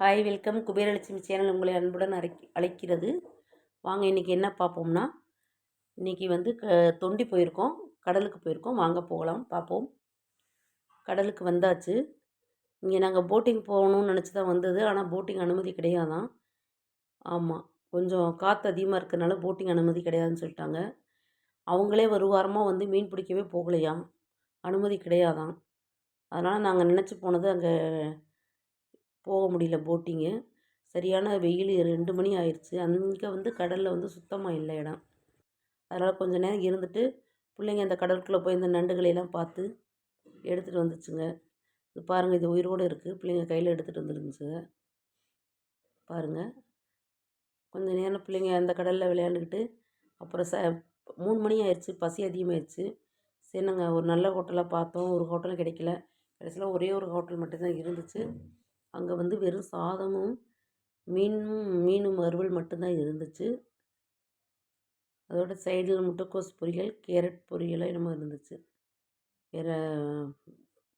Hi welcome Kuberalakshmi channel உங்களை அன்புடன் அரை அழைக்கிறது. வாங்க இன்றைக்கி என்ன பார்ப்போம்னா இன்றைக்கி வந்து க தொண்டி போயிருக்கோம். கடலுக்கு போயிருக்கோம். வாங்க போகலாம் பார்ப்போம். கடலுக்கு வந்தாச்சு. இங்கே நாங்கள் போட்டிங் போகணும்னு நினச்சி தான் வந்தது. ஆனால் போட்டிங் அனுமதி கிடையாதான். ஆமாம் கொஞ்சம் காற்று அதிகமாக இருக்கிறதுனால போட்டிங் அனுமதி கிடையாதுன்னு சொல்லிட்டாங்க. அவங்களே ஒரு வாரமாக வந்து மீன் பிடிக்கவே போகலையா அனுமதி கிடையாதான். அதனால் நாங்கள் நினச்சி போனது அங்கே போக முடியல போட்டிங்கு. சரியான வெயில் ரெண்டு மணி ஆயிடுச்சு அங்கே வந்து கடலில் வந்து சுத்தமாக இல்லை இடம். அதனால் கொஞ்சம் நேரம் இருந்துட்டு பிள்ளைங்க அந்த கடலுக்குள்ளே போய் இந்த நண்டுகளையெல்லாம் பார்த்து எடுத்துகிட்டு வந்துச்சுங்க. இது பாருங்கள் இது உயிரோடு இருக்குது பிள்ளைங்க கையில் எடுத்துகிட்டு வந்துருந்துச்சுங்க. பாருங்கள் கொஞ்சம் நேரம் பிள்ளைங்க அந்த கடலில் விளையாண்டுக்கிட்டு அப்புறம் ச மூணு மணி ஆயிடுச்சு பசி அதிகமாகிடுச்சு சரி நாங்கள் ஒரு நல்ல ஹோட்டலாக பார்த்தோம். ஒரு ஹோட்டலும் கிடைக்கல. கடைசியில் ஒரே ஒரு ஹோட்டல் மட்டும்தான் இருந்துச்சு. அங்கே வந்து வெறும் சாதமும் மீனும் மீனும் வறுவல் மட்டும்தான் இருந்துச்சு. அதோட சைடில் முட்டைக்கோஸ் பொரியல் கேரட் பொரியலும் என்னமோ இருந்துச்சு. வேறு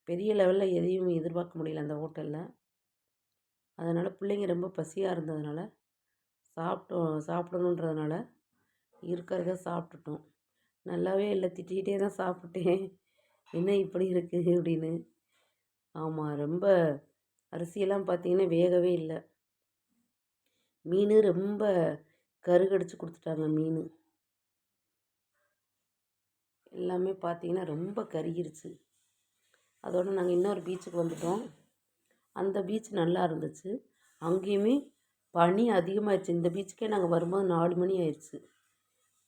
பெரிய லெவலில் எதையும் எதிர்பார்க்க முடியல அந்த ஹோட்டலில். அதனால் பிள்ளைங்க ரொம்ப பசியாக இருந்ததுனால சாப்பிட்டோம் சாப்பிடணுன்றதுனால இருக்கிறத சாப்பிட்டுட்டோம். நல்லாவே இல்லை திட்டிக்கிட்டே தான் சாப்பிட்டேன். என்ன இப்படி இருக்குது அப்படின்னு. ஆமாம் ரொம்ப அரிசியெல்லாம் பார்த்திங்கன்னா வேகவே இல்லை. மீன் ரொம்ப கருகடிச்சு கொடுத்துட்டாங்க மீன். எல்லாமே பார்த்திங்கன்னா ரொம்ப கருகிருச்சு. அதோடு நாங்கள் இன்னொரு பீச்சுக்கு வந்துட்டோம். அந்த பீச் நல்லா இருந்துச்சு. அங்கேயுமே பனி அதிகமாகிடுச்சு இந்த பீச்சுக்கே நாங்கள் வரும்போது நாலு மணி ஆயிடுச்சு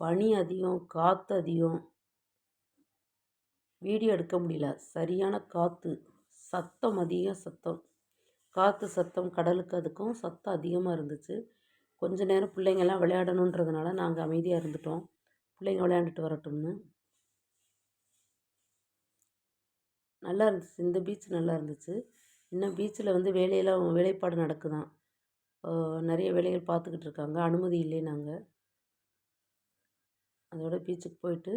பனி அதிகம் காற்று அதிகம். வீடியோ எடுக்க முடியல. சரியான காற்று சத்தம் அதிக சத்தம். காற்று சத்தம் கடலுக்கு அதுக்கும் சத்தம் அதிகமாக இருந்துச்சு. கொஞ்ச நேரம் பிள்ளைங்கள்லாம் விளையாடணுன்றதுனால நாங்கள் அமைதியாக இருந்துட்டோம். பிள்ளைங்க விளையாண்டுட்டு வரட்டும்னு. நல்லா இருந்துச்சு. இந்த பீச் நல்லா இருந்துச்சு. இன்னும் பீச்சில் வந்து வேலையெல்லாம் வேலைப்பாடு நடக்குதான். நிறைய வேலைகள் பார்த்துக்கிட்டு இருக்காங்க. அனுமதி இல்லை நாங்கள் அதோட பீச்சுக்கு போயிட்டு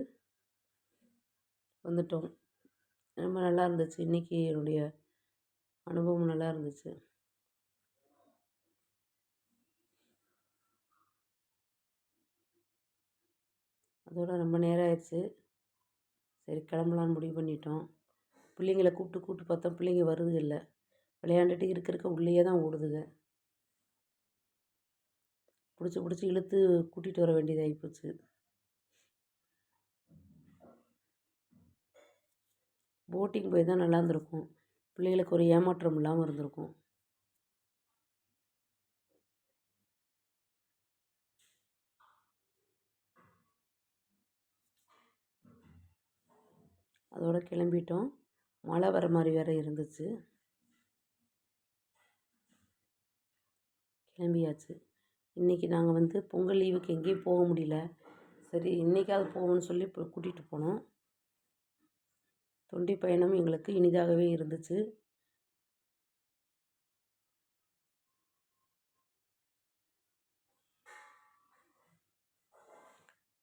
வந்துட்டோம். ரொம்ப நல்லா இருந்துச்சு. இன்றைக்கி என்னுடைய அனுபவம் நல்லா இருந்துச்சு. அதோட ரொம்ப நேரம் ஆயிடுச்சு. சரி கிளம்பலான்னு முடிவு பண்ணிட்டோம். பிள்ளைங்கள கூப்பிட்டு கூப்பிட்டு பார்த்தா பிள்ளைங்க வருது இல்லை. விளையாண்டுட்டு இருக்க இருக்க உள்ளேயே தான் ஓடுதுங்க பிடிச்சி பிடிச்சி இழுத்து கூட்டிகிட்டு வர வேண்டியதாகி போச்சு. போட்டிங் போய் தான் நல்லா இருந்திருக்கும். பிள்ளைகளுக்கு ஒரு ஏமாற்றம் இல்லாமல் இருந்திருக்கும். அதோடு கிளம்பிட்டோம். மழை வர மாதிரி வேறு இருந்துச்சு. கிளம்பியாச்சு. இன்றைக்கி நாங்கள் வந்து பொங்கல் லீவுக்கு எங்கேயும் போக முடியல. சரி இன்றைக்காவது போகணும்னு சொல்லி இப்போ கூட்டிகிட்டு போனோம். தொண்டி பயணம் எங்களுக்கு இனிதாகவே இருந்துச்சு.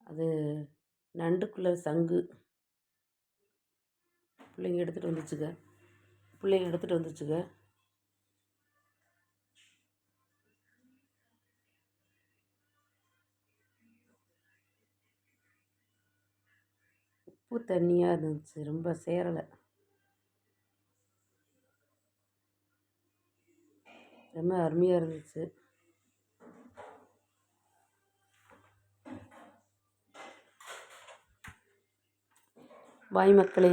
அது நண்டுக்குள்ள சங்கு. பிள்ளைங்க எடுத்துகிட்டு வந்துச்சுங்க. பிள்ளைங்க எடுத்துகிட்டு வந்துச்சுங்க. உப்பு தண்ணியாக இருந்துச்சு. ரொம்ப சேரலை. ரொம்ப அருமையாக இருந்துச்சு. பாய் மக்களே.